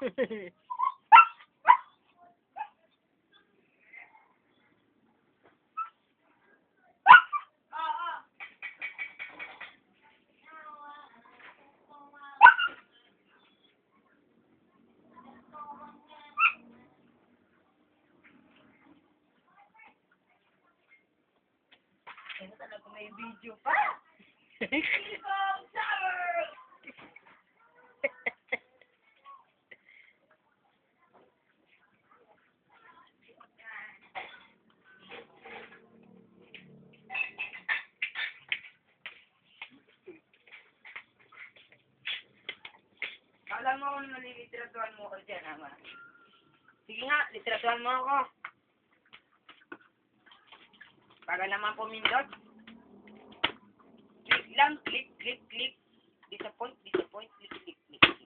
Hehehe Ito talaga may video pa. Ibang summer! Kala mo kung nalilitratuhan mo ko dyan, ama. Sige nga, litratuhan mo ako. Para naman pumindot. Click lang, click, click, click. Disappoint